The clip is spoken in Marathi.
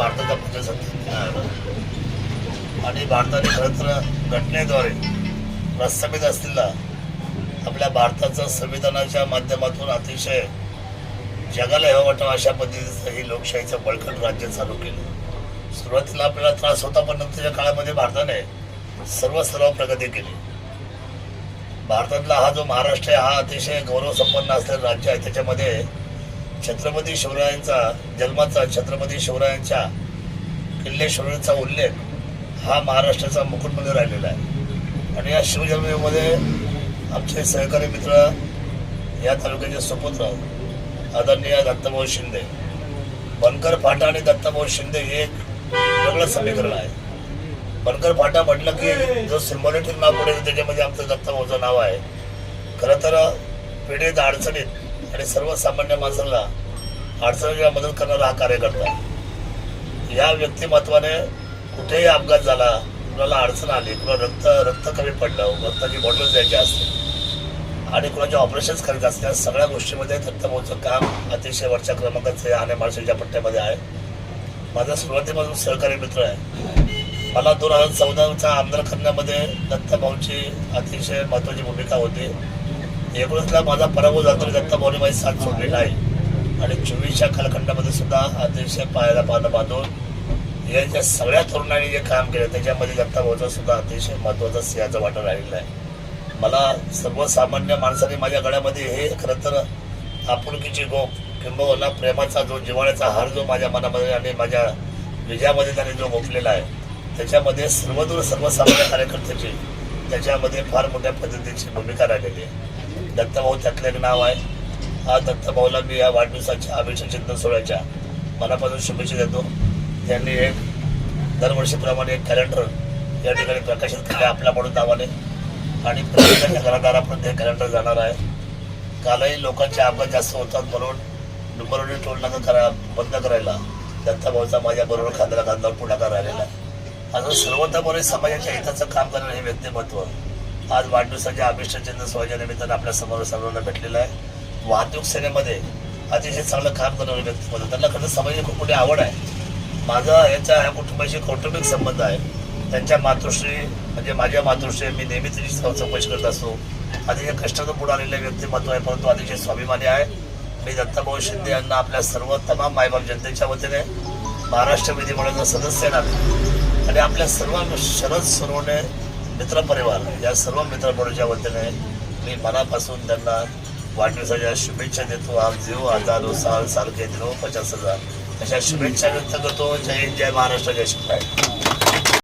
भारताचा प्रजासत्ताक आणि भारताने खरंतर घटनेद्वारे प्रस्थापित असलेला आपल्या भारताचं संविधानाच्या माध्यमातून अतिशय जगाला हवं वाटणं अशा पद्धतीचं हे लोकशाहीचं बळकट राज्य चालू केलं. सुरुवातीला आपल्याला त्रास होता पण नंतरच्या काळामध्ये भारताने सर्व सर्व प्रगती केली. भारतातला हा जो महाराष्ट्र आहे हा अतिशय गौरव संपन्न असलेलं राज्य आहे. त्याच्यामध्ये छत्रपती शिवरायांचा जन्माचा छत्रपती शिवरायांच्या किल्ले शिवरायांचा उल्लेख हा महाराष्ट्राचा मुकुटमध्ये राहिलेला आहे. आणि या शिवजन्मीमध्ये आमचे सहकारी मित्र या तालुक्याचे सुपुत्र आदरणीय दत्तभाऊ शिंदे बनकर फाटा आणि दत्तभाऊ शिंदे हे एक वेगळं समीकरण आहे. बनकर फाटा म्हटलं की जो सिम्बॉलिटिक नाव पडेल त्याच्यामध्ये आमचं दत्तभाऊचं नाव आहे. खरं तर पिढीत अडचणीत आणि सर्वसामान्य माणसाला अडचणीला मदत करणारा हा कार्यकर्ता. या व्यक्तिमत्वाने कुठेही अपघात झाला कुणाला अडचण आली कुणाला रक्त रक्त कमी पडलं रक्ताची बॉटल द्यायची असते आणि कुणाचे ऑपरेशन्स करायचं असते या सगळ्या गोष्टीमध्ये दत्तभाऊचं काम अतिशय वरच्या क्रमांकाचे आणि माणसाच्या पट्ट्यामध्ये आहे. माझा सुरुवातीपासून सहकारी मित्र आहे. मला दोन हजार चौदाचा आमदार करण्यामध्ये दत्तभाऊची अतिशय महत्त्वाची भूमिका होती. एकोणीसला माझा पराभव जातो तरी माझी साथ सोडलेला आहे. आणि चोवीसच्या कालखंडामध्ये सुद्धा अतिशय पायाला पानं बांधून या ज्या सगळ्या तरुणांनी जे काम केलं त्याच्यामध्ये दत्ताभाऊचा सुद्धा अतिशय महत्त्वाचा सिंहाचा वाटा राहिलेला आहे. मला सर्वसामान्य माणसाने माझ्या गळ्यामध्ये हे खरं तर आपुलकीची गोप किंबहुना प्रेमाचा जो जिव्हाळ्याचा हार जो माझ्या मनामध्ये आणि माझ्या विजयामध्ये त्याने जो गोपलेला आहे त्याच्यामध्ये सर्वदूर सर्वसामान्य कार्यकर्त्याची त्याच्यामध्ये फार मोठ्या पद्धतीची भूमिका राहिलेली आहे. दत्तभाऊ त्यातलं एक नाव आहे. हा दत्तभाऊला मी या वाढदिवसाच्या अभिषेक चिंतन सोहळ्याच्या मनापासून शुभेच्छा देतो. त्यांनी एक दरवर्षीप्रमाणे एक कॅलेंडर या ठिकाणी प्रकाशित केले आपल्या म्हणून नावाने. आणि प्रत्येकाच्या घरादारापर्यंत हे कॅलेंडर जाणार आहे. कालही लोकांचे अपघात जास्त होतात म्हणून डुंबरवडी टोल नाका करा बंद करायला दत्ताभाऊचा माझ्याबरोबर खांद्याला खांद्यावर पुढाकार राहिलेला आहे. असं सर्वतापणे समाजाच्या हिताचं काम करणारं हे व्यक्तिमत्व आज वाढदिवसाच्या अभिष्ट चिन्ह निमित्तानं आपल्यासमोर सर्वांना भेटलेलं आहे. वाहतूक सेनेमध्ये अतिशय चांगलं काम करणारं व्यक्तिमत्व त्यांना खरं समाजाची खूप मोठी आवड आहे. माझा यांच्या ह्या कुटुंबाशी कौटुंबिक संबंध आहे. त्यांच्या मातृश्री म्हणजे माझ्या मातृश्री मी नेहमी तिची चौकशी करत असतो. अतिशय कष्टाचं पुढे आलेले व्यक्तिमत्व आहे परंतु अतिशय स्वाभिमानी आहे. मी दत्ताभाऊ शिंदे यांना आपल्या सर्व तमाम मायबाप जनतेच्या वतीने महाराष्ट्र विधिमंडळाचा सदस्य आहे. आणि आपल्या सर्व शरद सरोने मित्रपरिवार या सर्व मित्रपरिवाराच्या वतीने मी मनापासून त्यांना वाढदिवसाच्या शुभेच्छा देतो. आज देऊ हजारो साल साल के दिनो पचास हजार अशा शुभेच्छा व्यक्त करतो. जय हिंद जय महाराष्ट्र जय शिवराय.